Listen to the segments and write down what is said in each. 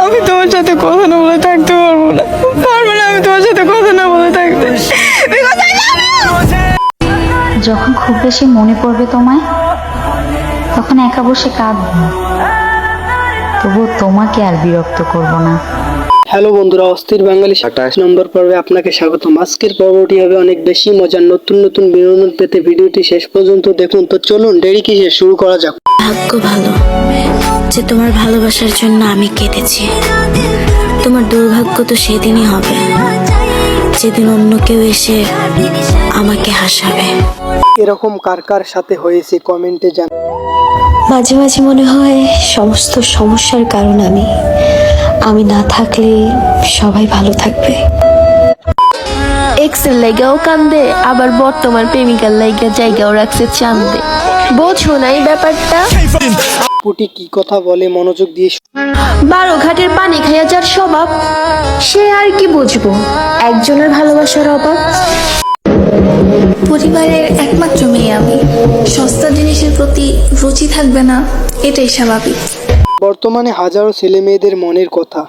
আমি তোমার সাথে কথা না বলে থাকতে পারব না। পারব না আমি তোমার সাথে কথা না বলে থাকতে! যখন খুব বেশি মনে পড়বে তোমায় তখন একা বসে কাঁদবো। তবু তোমাকে আর বিরক্ত করব না। হ্যালো বন্ধুরা অস্থির বাঙালি আঠাশ নম্বর পর্বে আপনাকে স্বাগতম। আজকের পর্বটি হবে অনেক বেশি মজার নতুন নতুন বিনোদন পেতে ভিডিওটি শেষ পর্যন্ত দেখুন। তো চলুন দেরি কিসে শুরু করা যাক। ভাগ্য ভালো যে তোমার ভালোবাসার জন্য আমি কেঁদেছি। তোমার দুর্ভাগ্য তো সেদিনই হবে। যেদিন অন্য কেউ এসে আমাকে হাসাবে। এরকম কার কার সাথে হয়েছে কমেন্টে জান মাঝে মাঝে মনে হয় সমস্ত সমস্যার কারণ আমি। আমি না থাকলে সবাই ভালো থাকবে। এক্সের লাইগাও কান্দে আবার বর্তমান প্রেমিকার লাইগা জায়গাও রাখছে চান্দে। বোঝো না এই ব্যাপারটা। পুটি কি কথা বলে মনোযোগ দিয়ে বারো ঘাটের পানি খাইয়া যার স্বভাব সে আর কি বুঝব? একজনের ভালোবাসার অভাব। পরিবারের একমাত্র মেয়ে আমি। সস্তা জিনিসের প্রতি রুচি থাকবে না এটাই স্বাভাবিক। বর্তমানে হাজারো ছেলে মেয়েদের মনের কথা।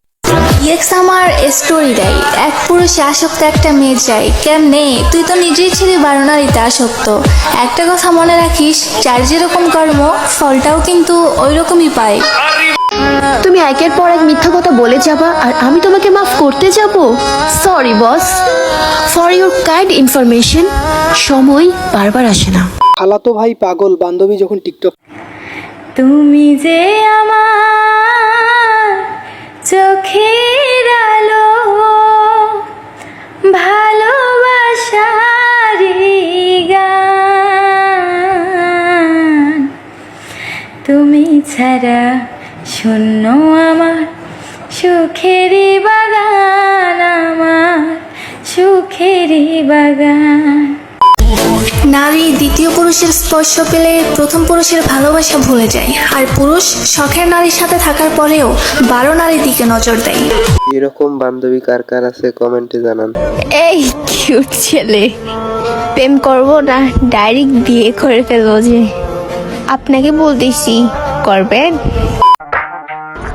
ইয়েক্স আমার স্টোরি দেয়। এক পুরুষে আসক্ত একটা মেয়ে চাই কেমনে? তুই তো নিজেই ছিলি বারোনারিতে আসক্ত একটা কথা মনে রাখিস যার যেরকম কর্ম ফলটাও কিন্তু ওই রকমই পায়। তুমি একের পর এক মিথ্যা কথা বলে যাবা আর আমি তোমাকে মাফ করতে যাব? Sorry boss for your kind information সময় বারবার আসে না। খালাতো ভাই পাগল বান্ধবী যখন টিকটক তুমি যে আমার ছাড়া শূন্য আমার। সুখেরই বাগান আমার সুখেরই বাগান। নারী দ্বিতীয় পুরুষের স্পর্শ পেলে প্রথম পুরুষের ভালোবাসা ভুলে যায় আর পুরুষ শখের নারীর সাথে থাকার পরেও বারো নারীর দিকে নজর দেয়। এরকম বান্ধবী কার কার আছে কমেন্টে জানান। এই কিউট ছেলে প্রেম করব না ডাইরেক্ট বিয়ে করে ফেলব যে। আপনাকে বলতেছি করবেন?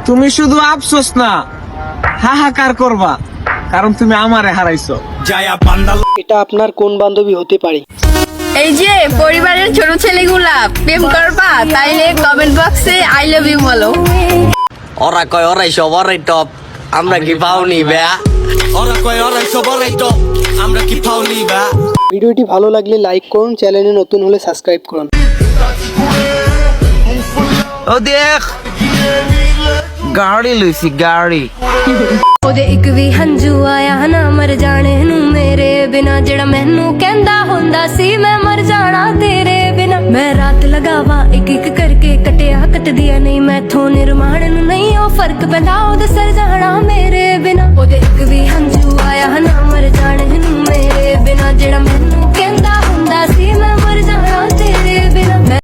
তুমি শুধু আফসোস না হাহাকার করবা কারণ তুমি আমারে হারাইছো। এটা আপনার কোন বান্ধবী হতে পারে? এই যে পরিবারের ছোট ছেলেগুলা প্রেম করবা তাইলে কমেন্ট বক্সে আই লাভ ইউ বলো। ওরা কয় ওরাই সব ওরাই টপ আমরা কি পাওনি ব্যা? ওরা কয় ওরাই সব ওরাই টপ আমরা কি পাওনি ব্যা? ভিডিওটি ভালো লাগলে লাইক করুন চ্যানেলে নতুন হলে সাবস্ক্রাইব করুন। ও দেখ গাড়ি লইছি গাড়ি ਉਹਦੇ ਇੱਕ ਵੀ ਹੰਝੂ ਆਇਆ ਨਾ ਮਰ ਜਾਣੇ ਨੂੰ ਮੇਰੇ ਬਿਨਾ ਜਿਹੜਾ ਮੈਨੂੰ ਕਹਿੰਦਾ ਹੁੰਦਾ ਸੀ ਮੈਂ ਮਰ ਜਾਣਾ ਤੇਰੇ ਬਿਨਾ ਮੈਂ ਰਾਤ ਲਗਾਵਾ ਇੱਕ ਇੱਕ ਕਰਕੇ ਕਟਿਆ ਕੱਟਦੀਆਂ ਨਹੀਂ ਮੈਥੋਂ ਨਿਰਮਾਣ ਨੂੰ ਨਹੀਂ ਉਹ ਫਰਕ ਪੈਂਦਾ ਉਹਦੇ ਸਰ ਜਾਣਾ ਮੇਰੇ ਬਿਨਾ ਉਹਦੇ ਇੱਕ ਵੀ ਹੰਝੂ